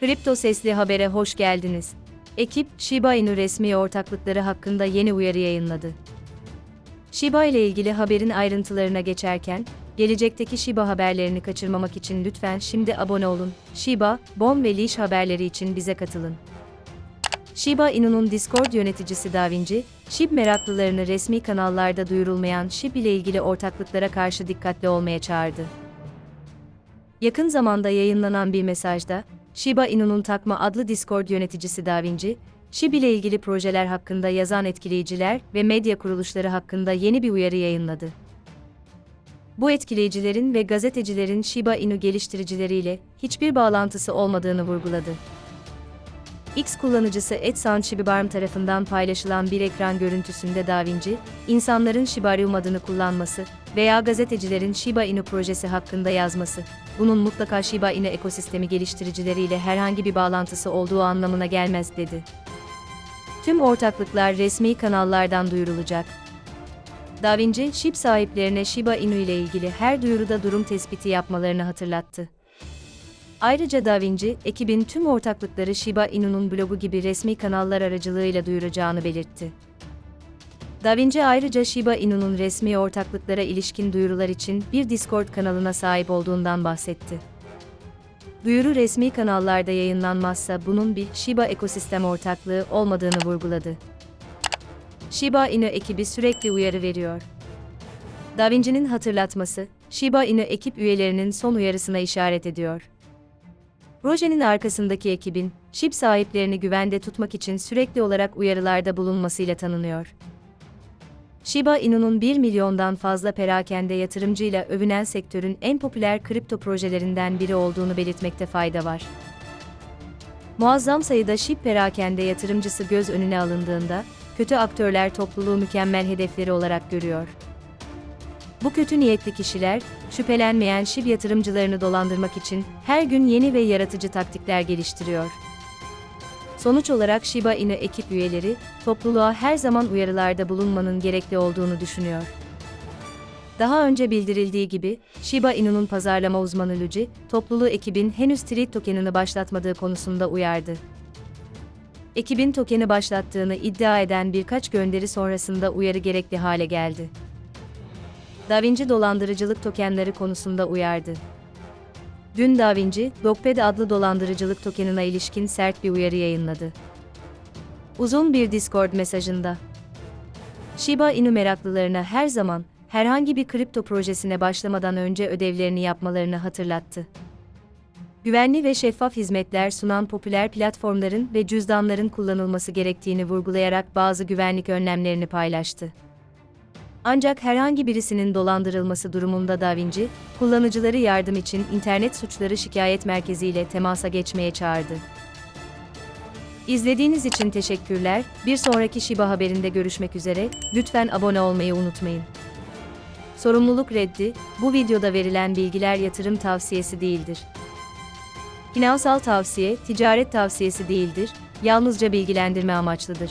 Kripto Sesli Haber'e hoş geldiniz. Ekip, Shiba Inu resmi ortaklıkları hakkında yeni uyarı yayınladı. Shiba ile ilgili haberin ayrıntılarına geçerken, gelecekteki Shiba haberlerini kaçırmamak için lütfen şimdi abone olun. Shiba, Bon ve Leash haberleri için bize katılın. Shiba Inu'nun Discord yöneticisi Davinci, SHIB meraklılarını resmi kanallarda duyurulmayan SHIB ile ilgili ortaklıklara karşı dikkatli olmaya çağırdı. Yakın zamanda yayınlanan bir mesajda, Shiba Inu'nun Takma adlı Discord yöneticisi Davinci, SHIB ile ilgili projeler hakkında yazan etkileyiciler ve medya kuruluşları hakkında yeni bir uyarı yayınladı. Bu etkileyicilerin ve gazetecilerin Shiba Inu geliştiricileriyle hiçbir bağlantısı olmadığını vurguladı. X kullanıcısı Edson Shibibarm tarafından paylaşılan bir ekran görüntüsünde DaVinci, insanların Shibarium adını kullanması veya gazetecilerin Shiba Inu projesi hakkında yazması, bunun mutlaka Shiba Inu ekosistemi geliştiricileriyle herhangi bir bağlantısı olduğu anlamına gelmez dedi. Tüm ortaklıklar resmi kanallardan duyurulacak. DaVinci, SHIB sahiplerine Shiba Inu ile ilgili her duyuruda durum tespiti yapmalarını hatırlattı. Ayrıca DaVinci, ekibin tüm ortaklıkları Shiba Inu'nun blogu gibi resmi kanallar aracılığıyla duyuracağını belirtti. DaVinci ayrıca Shiba Inu'nun resmi ortaklıklara ilişkin duyurular için bir Discord kanalına sahip olduğundan bahsetti. Duyuru resmi kanallarda yayınlanmazsa bunun bir Shiba ekosistem ortaklığı olmadığını vurguladı. Shiba Inu ekibi sürekli uyarı veriyor. DaVinci'nin hatırlatması, Shiba Inu ekip üyelerinin son uyarısına işaret ediyor. Projenin arkasındaki ekibin, SHIB sahiplerini güvende tutmak için sürekli olarak uyarılarda bulunmasıyla tanınıyor. Shiba Inu'nun 1 milyondan fazla perakende yatırımcıyla övünen sektörün en popüler kripto projelerinden biri olduğunu belirtmekte fayda var. Muazzam sayıda SHIB perakende yatırımcısı göz önüne alındığında, kötü aktörler topluluğu mükemmel hedefleri olarak görüyor. Bu kötü niyetli kişiler, şüphelenmeyen SHIB yatırımcılarını dolandırmak için her gün yeni ve yaratıcı taktikler geliştiriyor. Sonuç olarak Shiba Inu ekip üyeleri, topluluğa her zaman uyarılarda bulunmanın gerekli olduğunu düşünüyor. Daha önce bildirildiği gibi, Shiba Inu'nun pazarlama uzmanı Luigi, topluluğu ekibin henüz Treat tokenini başlatmadığı konusunda uyardı. Ekibin tokeni başlattığını iddia eden birkaç gönderi sonrasında uyarı gerekli hale geldi. DaVinci dolandırıcılık tokenleri konusunda uyardı. Dün DaVinci, Dogped adlı dolandırıcılık tokenine ilişkin sert bir uyarı yayınladı. Uzun bir Discord mesajında. Shiba Inu meraklılarına her zaman, herhangi bir kripto projesine başlamadan önce ödevlerini yapmalarını hatırlattı. Güvenli ve şeffaf hizmetler sunan popüler platformların ve cüzdanların kullanılması gerektiğini vurgulayarak bazı güvenlik önlemlerini paylaştı. Ancak herhangi birisinin dolandırılması durumunda DaVinci, kullanıcıları yardım için internet suçları şikayet merkezi ile temasa geçmeye çağırdı. İzlediğiniz için teşekkürler. Bir sonraki Shiba haberinde görüşmek üzere. Lütfen abone olmayı unutmayın. Sorumluluk reddi, bu videoda verilen bilgiler yatırım tavsiyesi değildir. Finansal tavsiye, ticaret tavsiyesi değildir, yalnızca bilgilendirme amaçlıdır.